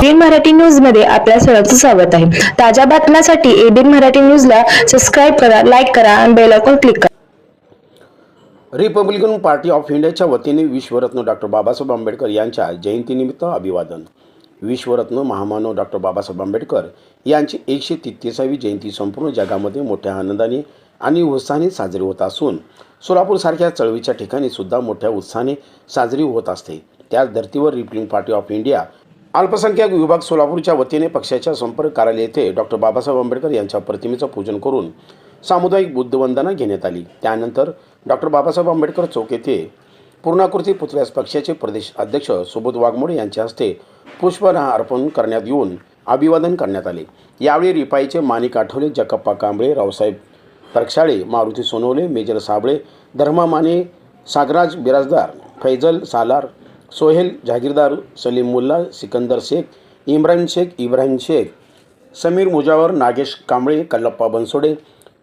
ABN Marathi न्यूजमध्ये आपल्या सर्वांचं स्वागत आहे. ताज्या बातम्यांसाठी एबीएन मराठी न्यूजला सबस्क्राईब करा लाईक करा आणि बेल आयकॉन क्लिक करा. रिपब्लिकन पार्टी ऑफ इंडियाच्या वतीने विश्वरत्न डॉक्टर बाबासाहेब आंबेडकर यांच्या जयंतीनिमित्त अभिवादन. विश्वरत्न महामानव डॉक्टर बाबासाहेब आंबेडकर यांची एकशे तेहतीसावी जयंती संपूर्ण जगामध्ये मोठ्या आनंदाने आणि उत्साहाने साजरी होत असून सोलापूरसारख्या चळवळीच्या ठिकाणी सुद्धा मोठ्या उत्साहाने साजरी होत असते. त्याच धर्तीवर रिपब्लिकन पार्टी ऑफ इंडिया अल्पसंख्याक विभाग सोलापूरच्या वतीने पक्षाच्या संपर्क कार्यालय येथे डॉक्टर बाबासाहेब आंबेडकर यांच्या प्रतिमेचं पूजन करून सामुदायिक बुद्धवंदना घेण्यात आली. त्यानंतर डॉक्टर बाबासाहेब आंबेडकर चौक येथे पूर्णाकृती पुतळ्यास पक्षाचे प्रदेश अध्यक्ष सुबोध वाघमोडे यांच्या हस्ते पुष्पहार अर्पण करण्यात येऊन अभिवादन करण्यात आले. यावेळी रिपाईचे माणिक आठवले जकप्पा कांबळे रावसाहेब तरक्षाळे मारुती सोनवले मेजर साबळे धर्मा माने सागराज बिराजदार फैजल सालार सोहेल जहागीरदार सलीम मुल्ला सिकंदर शेख इम्रान शेख इब्राहिम शेख समीर मुजावर नागेश कांबळे कल्लप्पा बनसोडे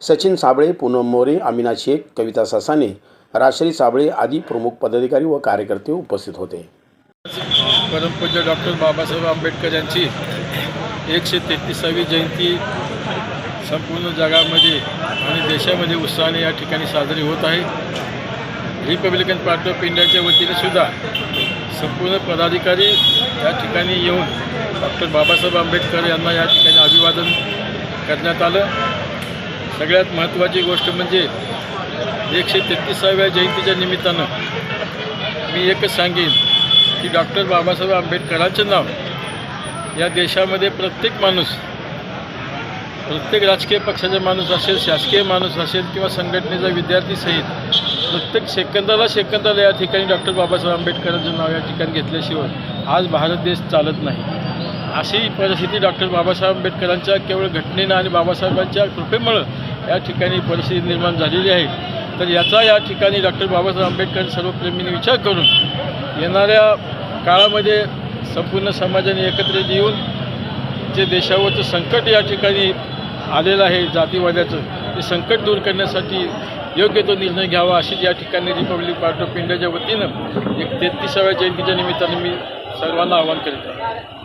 सचिन साबळे पूनम मोरे अमिना शेख कविता ससाने राश्री साबळे आदी प्रमुख पदाधिकारी व कार्यकर्ते उपस्थित होते. परमपूज्य डॉक्टर बाबासाहेब आंबेडकर यांची एकशे तेहतीसावी जयंती संपूर्ण जगामध्ये आणि देशामध्ये उत्साहाने या ठिकाणी साजरी होत आहे. रिपब्लिकन पार्टी ऑफ इंडियाच्या वतीने सुद्धा संपूर्ण पदाधिकारी या ठिकाणी येऊन डॉक्टर बाबासाहेब आंबेडकर यांना या ठिकाणी अभिवादन करण्यात आलं. सगळ्यात महत्त्वाची गोष्ट म्हणजे एकशे तेहतीसाव्या जयंतीच्या निमित्तानं मी एकच सांगेन की डॉक्टर बाबासाहेब आंबेडकरांचं नाव या देशामध्ये प्रत्येक माणूस प्रत्येक राजकीय पक्षाचा माणूस असेल शासकीय माणूस असेल किंवा संघटनेचा विद्यार्थी सहित प्रत्येक सेकंदाला सेकंदाला या ठिकाणी डॉक्टर बाबासाहेब आंबेडकरांचं नाव या ठिकाणी घेतल्याशिवाय आज भारत देश चालत नाही. अशी परिस्थिती डॉक्टर बाबासाहेब आंबेडकरांच्या केवळ घटनेनं आणि बाबासाहेबांच्या कृपेमुळं या ठिकाणी परिस्थिती निर्माण झालेली आहे. तर याचा या ठिकाणी डॉक्टर बाबासाहेब आंबेडकर सर्वप्रेमींनी विचार करून येणाऱ्या काळामध्ये संपूर्ण समाजाने एकत्र येऊन जे देशावरचं संकट या ठिकाणी आलेलं आहे जातीवाद्याचं ते संकट दूर करण्यासाठी योग्य तो निर्णय घ्यावा अशीच या ठिकाणी रिपब्लिक पार्टी ऑफ इंडियाच्या वतीनं एक तेहतीसाव्या जयंतीच्या निमित्ताने मी सर्वांना आवाहन करीत आहे.